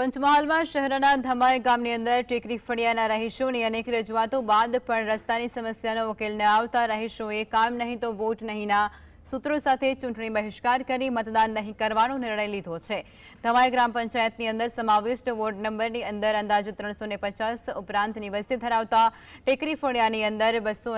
પંચમહાલમાં શહેરના ધમાઈ ગામની અંદર ટેકરી ફળિયાના રહીશોની અનેક રજૂઆતો બાદ પણ રસ્તાની સમસ્યાનો ઉકેલ ન આવતા રહીશોએ કામ નહીં તો વોટ નહીંના સૂત્રો સાથે ચૂંટણી બહિષ્કાર કરી મતદાન નહીં કરવાનો નિર્ણય લીધો છે. ધમાઈ ગ્રામ પંચાયતની અંદર સમાવિષ્ટ વોર્ડ નંબરની અંદર અંદાજે ત્રણસો ઉપરાંતની વસ્તી ધરાવતા ટેકરી ફળિયાની અંદર બસો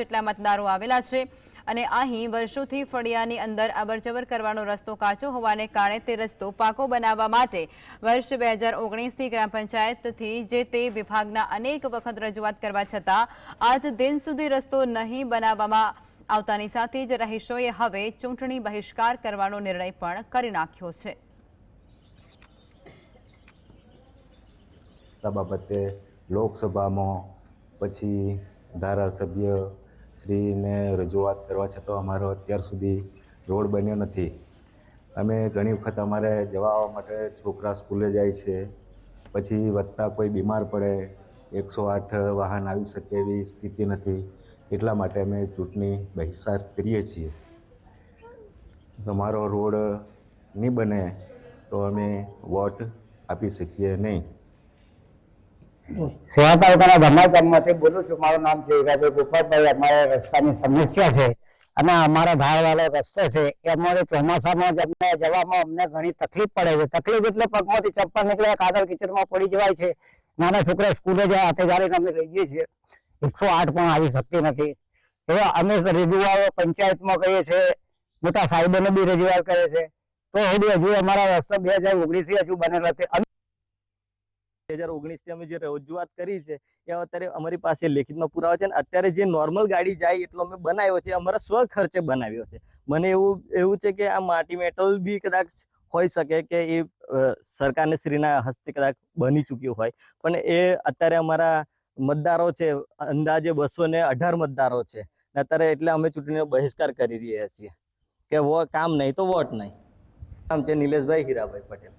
જેટલા મતદારો આવેલા છે. અને અહીં વર્ષોથી ફળિયાની અંદર અવરજવર કરવાનો રસ્તો કાચો હોવાને કારણે તે રસ્તો પાકો બનાવવા માટે વર્ષ બે હજાર ઓગણીસથી ગ્રામ પંચાયતથી જે તે વિભાગના અનેક વખત રજૂઆત કરવા છતાં આજ દિન સુધી રસ્તો નહીં બનાવવામાં આવતાની સાથે જ રહીશોએ હવે ચૂંટણી બહિષ્કાર કરવાનો નિર્ણય પણ કરી નાખ્યો છે. બાબતે લોકસભામાં પછી ધારાસભ્ય શ્રીને રજૂઆત કરવા છતાં અમારો અત્યાર સુધી રોડ બન્યો નથી. અમે ઘણી વખત અમારે જવા આવવા માટે છોકરા સ્કૂલે જાય છે. પછી વધતા કોઈ બીમાર પડે, એકસો આઠ વાહન આવી શકે એવી સ્થિતિ નથી. એટલા માટે અમે ચૂંટણી બહિષ્કાર કરીએ છીએ. તમારો રોડ નહીં બને તો અમે વોટ આપી શકીએ નહીં. સેવા તાલુકાના ધમાઈ ગામમાંથી બોલું છું, મારું નામ છે હીરાભાઈ ગોપાલભાઈ. અમારે રસ્તાની સમસ્યા છે અને અમારો ધારવાળો રસ્તો છે, એ અમારે ચોમાસામાં જ અમને જવામાં અમને ઘણી તકલીફ પડે છે. તકલીફ એટલે પગમાંથી ચપ્પલ નીકળે કાદળ કિચડમાં પડી જવાય છે. નાના છોકરા સ્કૂલે જાય, હાથે ગાડીને અમે રહીએ છીએ. એકસો આઠ પણ આવી શકતી નથી. એવા અમે રજૂઆતો પંચાયતમાં કરીએ છીએ મોટા સાહેબોને બી રજૂઆત કરે છે. તો હજુ હજુ અમારા રસ્તો બે હજાર ઓગણીસ હજુ બનેલો છે. બે હજાર ઓગણીસથી અમે જે રજૂઆત કરી છે, એ અત્યારે અમારી પાસે લેખિતમાં પુરાવા છે અને અત્યારે જે નોર્મલ ગાડી જાય એટલો અમે બનાવ્યો છે અમારા સ્વ ખર્ચે બનાવ્યો છે. મને એવું એવું છે કે આ માટી મેટલ બી કદાચ હોઈ શકે કે એ સરકારને શ્રીના હસ્તે કદાચ બની ચૂક્યું હોય, પણ એ અત્યારે અમારા મતદારો છે, અંદાજે બસો ને અઢાર મતદારો છે અત્યારે એટલે અમે ચૂંટણીનો બહિષ્કાર કરી રહ્યા છીએ. કે વો, કામ નહીં તો વોટ નહીં. કામ છે નિલેશભાઈ હીરાભાઈ પટેલ.